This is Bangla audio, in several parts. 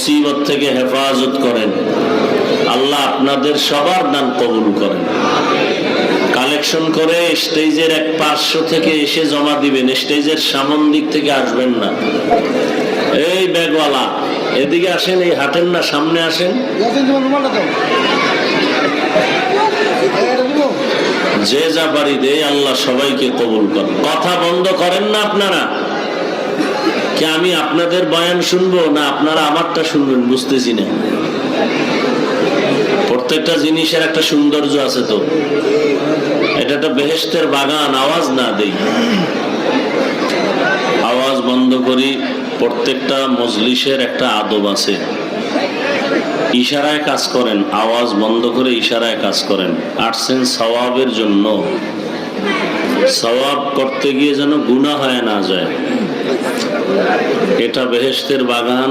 মুসিবত থেকে হেফাজত করেন। আল্লাহ আপনাদের সবার দান কবুল করেন। কালেকশন করে স্টেজের এক পাঁচশো থেকে এসে জমা দিবেন, স্টেজের সামন দিক থেকে আসবেন না। এই ব্যাগওয়ালা এদিকে আসেন, এই হাটেন না, সামনে আসেন। যে যা বাড়ি দেয়, আল্লাহ সবাইকে কবুল করেন। কথা বন্ধ করেন না আপনারা। কি আমি আপনাদের বয়ান শুনব না আপনারা আমারটা শুনবেন, বুঝতেছি না। প্রত্যেকটা জিনিসের একটা সৌন্দর্য আছে তো। এটা একটা বেহেস্তের বাগান, আওয়াজ না দেই। আওয়াজ বন্ধ করি, প্রত্যেকটা মজলিসের একটা আদব আছে। ইশারায় কাজ করেন, আওয়াজ বন্ধ করে ইশারায় কাজ করেন। আসছেন সওয়াবের জন্য। সওয়াব করতে গিয়ে যেন গুণা হয় না যায়। এটা বেহেস্তের বাগান।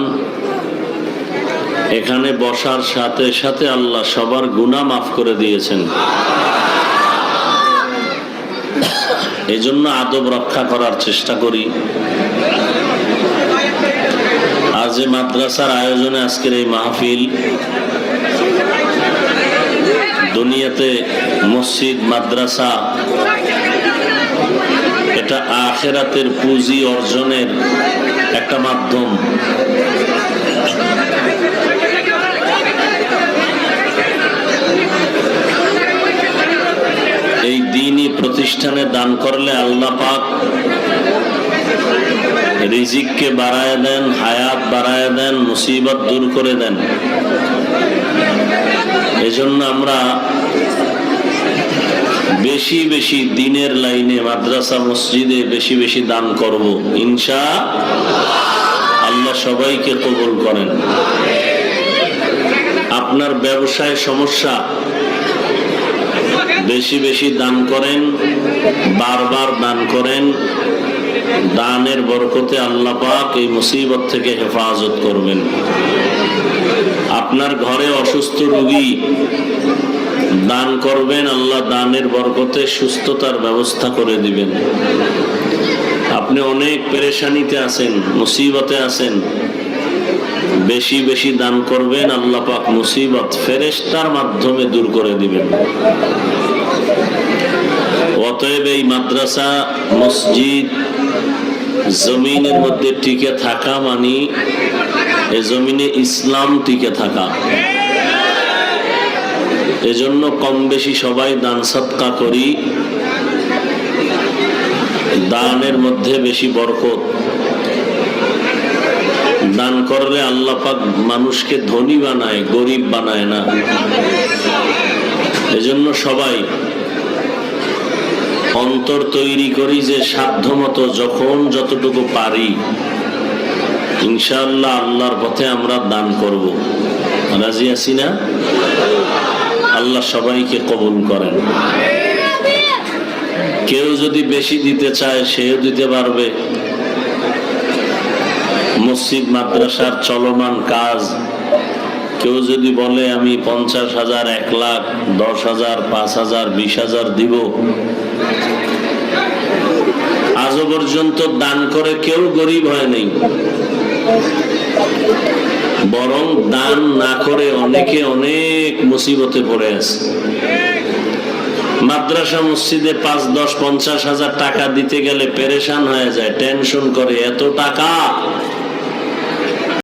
এখানে বসার সাথে সাথে আল্লাহ সবার গুণা মাফ করে দিয়েছেন। এই জন্য আদব রক্ষা করার চেষ্টা করি। আজ যে মাদ্রাসার আয়োজনে আজকের এই মাহফিল, দুনিয়াতে মসজিদ, মাদ্রাসা এটা আখেরাতের পুঁজি অর্জনের একটা মাধ্যম। এই দিনই প্রতিষ্ঠানে দান করলে আল্লাহ পাক রিজিককে বাড়ায় দেন, হায়াত বাড়ায় দেন, মুসিবত দূর করে দেন। এজন্য আমরা বেশি বেশি দিনের লাইনে মাদ্রাসা মসজিদে বেশি বেশি দান করব। ইনশা আল্লাহ সবাইকে কবুল করেন। আপনার ব্যবসায় সমস্যা, বেশি বেশি দান করেন, বারবার দান করেন, দানের বরকতে আল্লাহ পাক এই মুসিবত থেকে হেফাজত করবেন। আপনার ঘরে অসুস্থ রোগী দান করবেন, আল্লাহ দানের বরকতে সুস্থতার ব্যবস্থা করে দিবেন। আপনি অনেক পেরেশানিতে আছেন, মুসিবতে আছেন। বেশি বেশি দান করবেন, আল্লাহ পাক মুসিবত ফেরেস্তার মাধ্যমে দূর করে দিবেন। অতএব এই মাদ্রাসা, মসজিদ জমিনের মধ্যে টিকে থাকা মানে এ জমিনে ইসলাম টিকে থাকা। এজন্য কম বেশি সবাই দান সৎকা করি। দানের মধ্যে বেশি বরকত। দান করলে আল্লাহ পাক মানুষকে ধনী বানায়, গরিব বানায় না। এজন্য সবাই অন্তর তৈরি করি যে সাধ্যমতো যখন যতটুকু পারি। ইনশাআল্লাহ আল্লাহর পথে আমরা দান করব। রাজি আছি না? আল্লাহ সবাইকে কবুল করেন। কেউ যদি বেশি দিতে চায়, সেও দিতে পারবে। মসজিদ, মাদ্রাসার চলমান কাজ। কেউ যদি বলে, আমি পঞ্চাশ হাজার, এক লাখ, দশ হাজার, পাঁচ হাজার, বিশ হাজার দিব। আজও পর্যন্ত দান করে কেউ গরিব হয় নাই। বরং দান না করে অনেকে অনেক মুসিবতে পড়ে আছে। মাদ্রাসা মসজিদে পাঁচ, দশ, পঞ্চাশ হাজার টাকা দিতে গেলে পেরেশান হয়ে যায়, টেনশন করে, এত টাকা